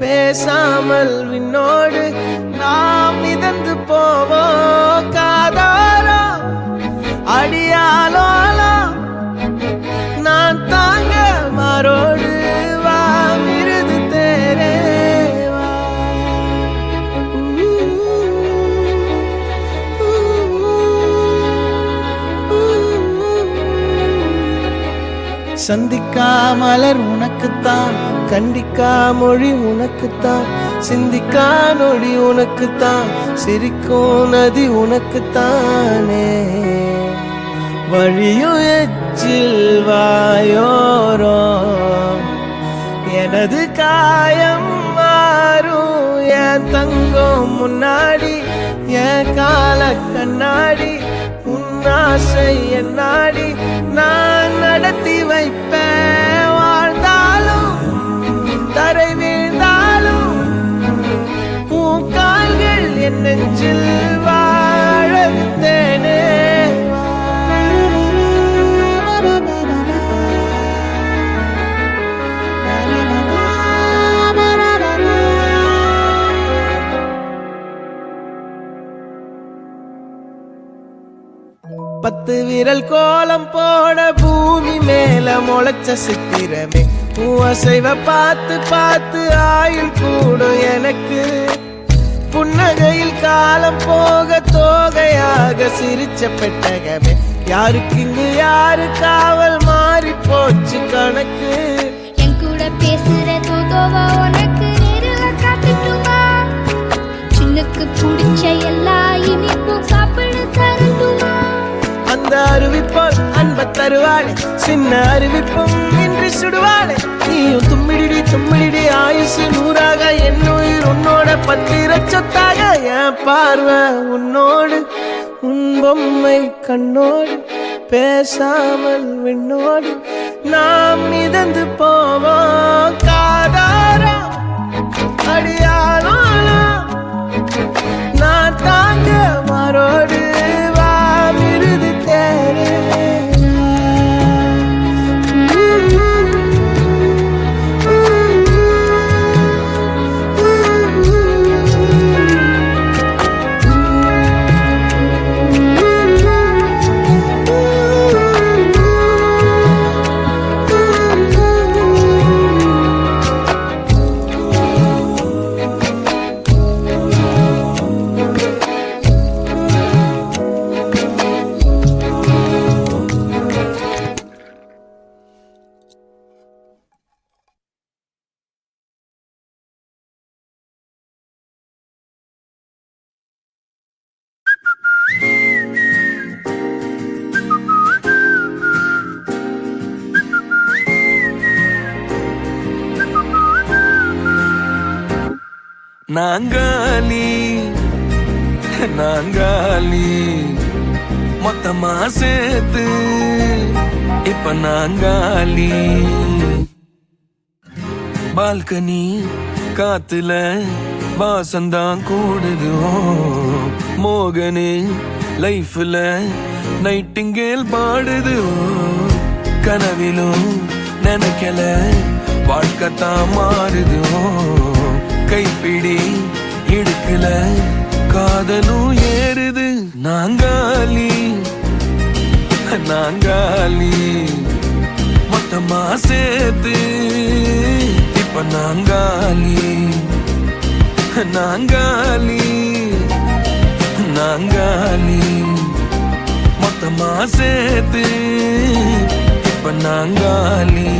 பேசாமல் விண்ணோடு நாம் மிதந்து போவோ காதாரோ அடியாலோலா நான் தாங்க மாறோடு வா மிருது தேரே சந்திக்கா மலர் உனக்குத்தான் கண்டிக்கா மொழி உனக்குத்தான். சிந்திக்கா நொடி உனக்குத்தான். சிரிக்கும் நதி உனக்குத்தானே. வழியும் எச்சில் வாயோரோ எனது காயம் மாறும். என் தங்கம் முன்னாடி என் கால கண்ணாடி உன்னாசை ஆசை என் நாடி நான் நடத்தி வைப்பேன் வாழ்ந்தா தரை வீழ்ந்தாலும் உன் கால்கள் என் நெஞ்சில் வாழ பத்து விரல் கோலம் போட பூமி மேல முளைச்ச சித்திரமே. அசைவ பார்த்து பார்த்து ஆயுள் கூடும் எனக்கு. புன்னகையில் காலம் போக தோகையாக சிரிச்ச பெட்டகமே. யாருக்கு இங்கு யாரு காவல் மாறி போச்சு கணக்கு? என் கூட பேசுற தூதோவா உனக்கு நேரில் காட்டுட்டுமா சின்னுக்கு பிடிச்ச எல்லா இனிப்பும் சாப்பிட தரட்டுமா? அந்த அறிவிப்போல் அன்ப தருவாளே. சின்ன அறிவிப்பும் இன்று சுடுவாளே. நீயும் தும்மிடிடி தும்மிடிடி ஆயுசு நூறாக. என் உயிர் உன்னோட பத்திர சொத்தாக என் பார்வை உன்னோடு உன் பொம்மை கண்ணோடு பேசாமல் விண்ணோடு. நாம் மிதந்து போவோம். காதாரா அடியானோலா நான் தாங்க மாறோடு. நாங்காலி நாங்காலி மொத்தமா சேர்த்து இப்ப நாங்காலி. பால்கனி காத்துல வாசந்தான் கூடுதோ. ஓ, மோகனே லைஃப்ல நைட்டிங்கேல் பாடுது. கனவிலும் நினைக்கல வாழ்க்கைத்தான் மாறுது. ஓ, கைப்பிடி இடுக்கல காதலும் ஏறுது. நாங்காலி நாங்காலி மொத்தமா சேர்த்து. இப்ப நாங்காலி நாங்காலி நாங்காலி மொத்தமா சேர்த்து. இப்ப நாங்காலி.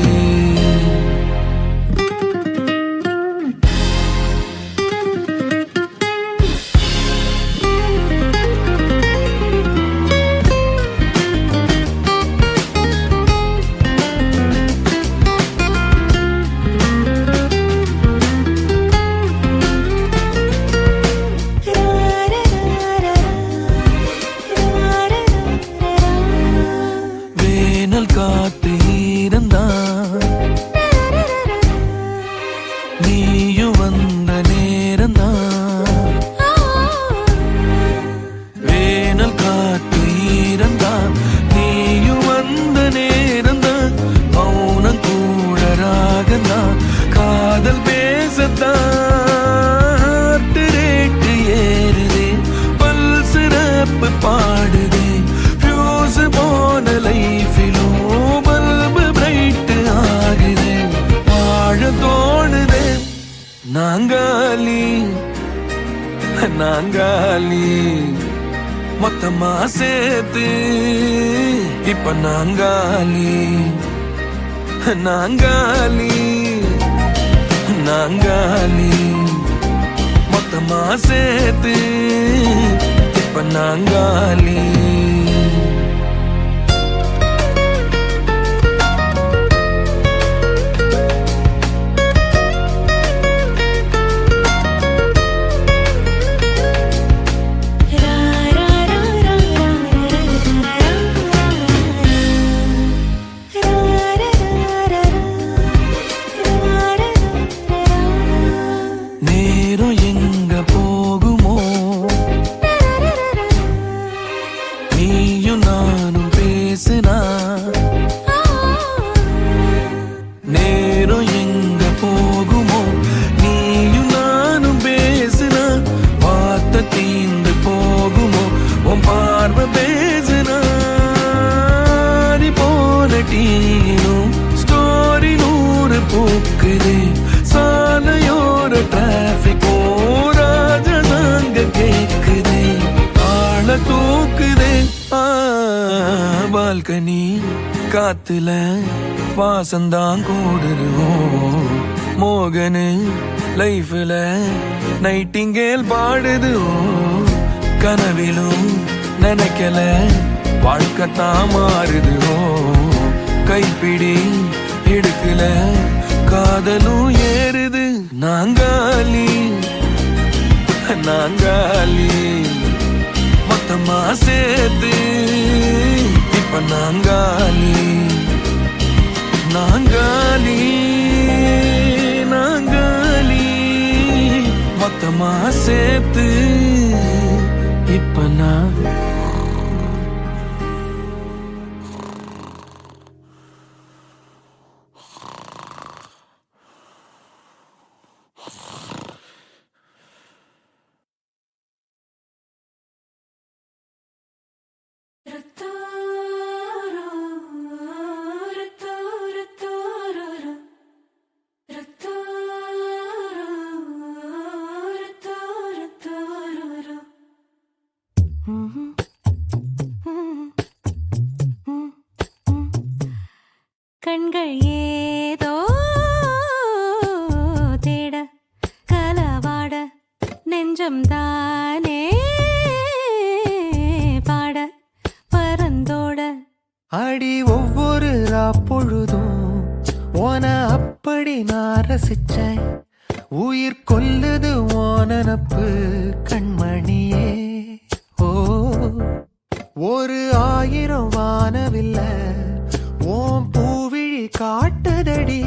தான் ரேட்டு ஏறுது பல் சிறப்பு பாடுது. ஃபியூஸ் போன லைஃபிலும் பல்பு பிரைட்டு ஆகுது. வாழ தோணுது நாங்காலி நாங்காலி. மொத்தமா சேர்த்து இப்ப நாங்காலி நாங்காலி. நாங்காலி. மொத்தமா சேர்த்து இப்ப நாங்காலி. காத்துல வாசந்தான் கூடுதுவோம் மோகனு லைஃப்ல நைட்டிங்கேல் பாடுது கனவிலும் நினைக்கல வாழ்க்கைத்தான் மாறுது ஓ கைப்பிடி எடுக்கல காதலும் ஏறுது. நாங்காலி நாங்காலி மொத்தமா சேர்த்து இப்ப நாங்காலி. நாங்காலி நாங்காலி மொத்தமா சேர்த்து இப்ப நான் நெஞ்சம் தானே பாட பரந்தோட. அடி ஒவ்வொரு பொழுதும் ஓன அப்படி நான் ரசிச்சேன். உயிர் கொல்லுது ஓனனப்பு கண்மணியே. ஓ ஒரு ஆயிரம் வானவில்லை ஓம் பூவிழி காட்டுதடி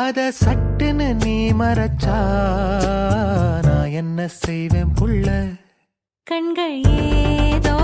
அத சட்டுன்னு நீ மறைச்சா என்ன செய்வேன் புள்ள? கண்கள் ஏதோ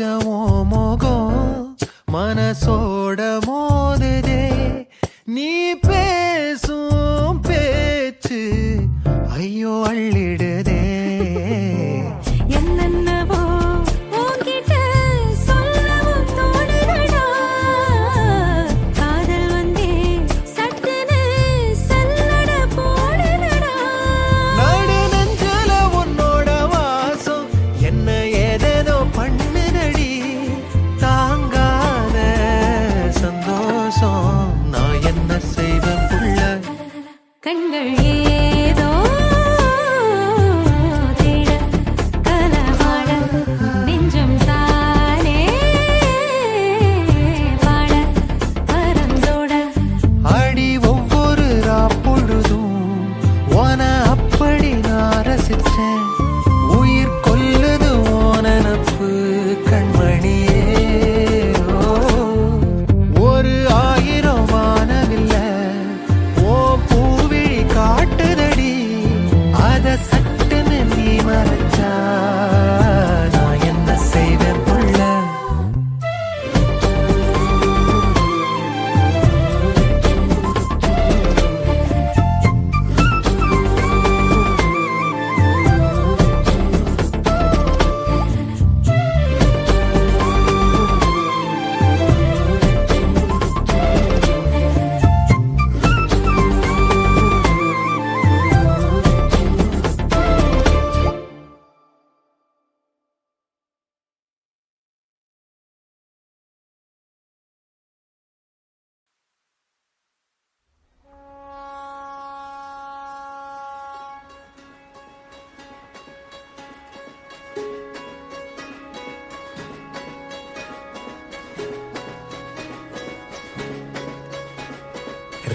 பாஞ்சமோ மோகம்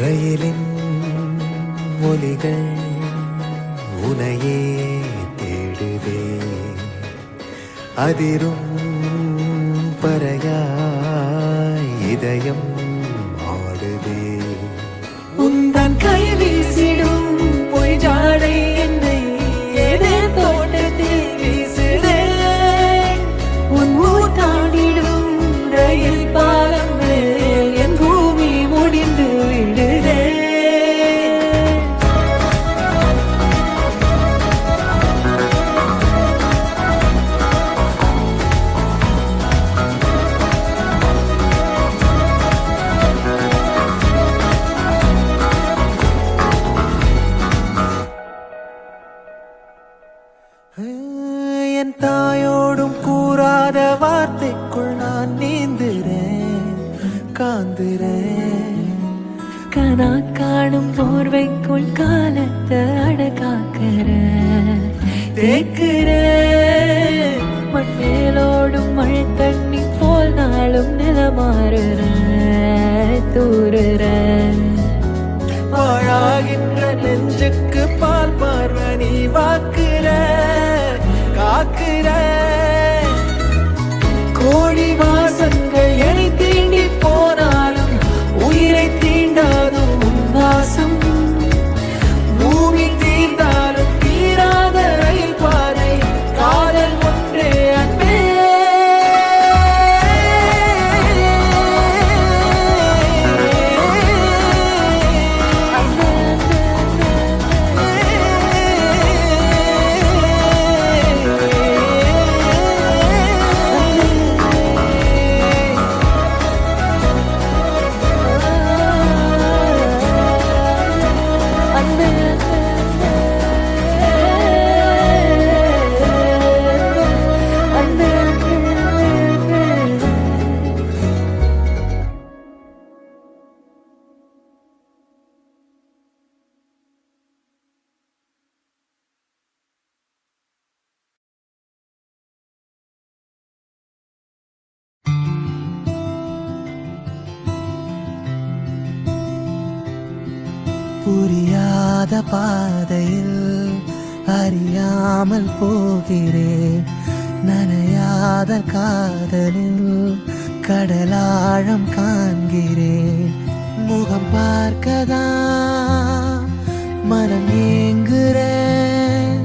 ரயிலின் ஒலிகள் உனையே தேடுதே அதிரும் பறையாய் இதயம் காந்துறேன் கனா காணும் போர்வைக்குள் காலத்தை அடகாக்கிற தேக்குற மண்ணேலோடும் மழை தண்ணி போல் நாளும் நிலமாறுற தூறுற பாழாகின்ற நெஞ்சுக்கு பால் பார்வை வாக்குற காக்குற புரியாத பாதையில் அறியாமல் போகிறேன். நனையாத காதலில் கடலாழம் காண்கிறேன். முகம் பார்க்கதா? மனம் ஏங்குறேன்.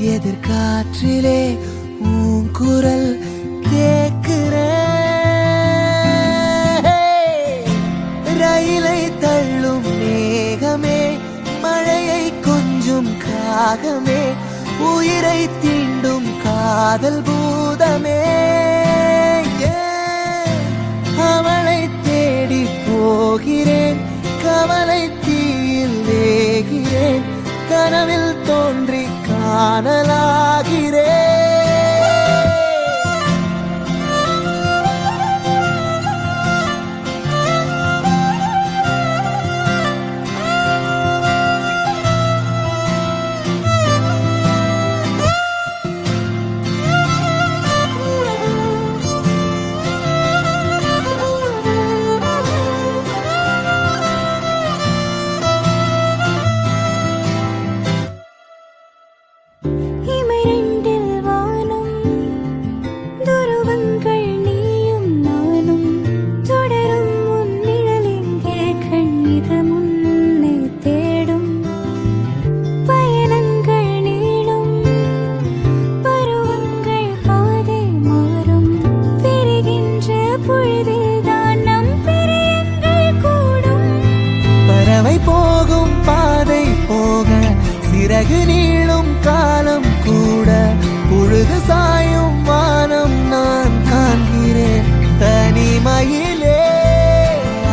எதிர்காற்றிலே உன் குரல் காகமே உயிரை தீண்டும் காதல் பூதமே. அவளை தேடி போகிறேன் கவலை தீயில் வேகிறேன் கனவில் தோன்றி காணலாகிறேன்.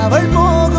அவள் போக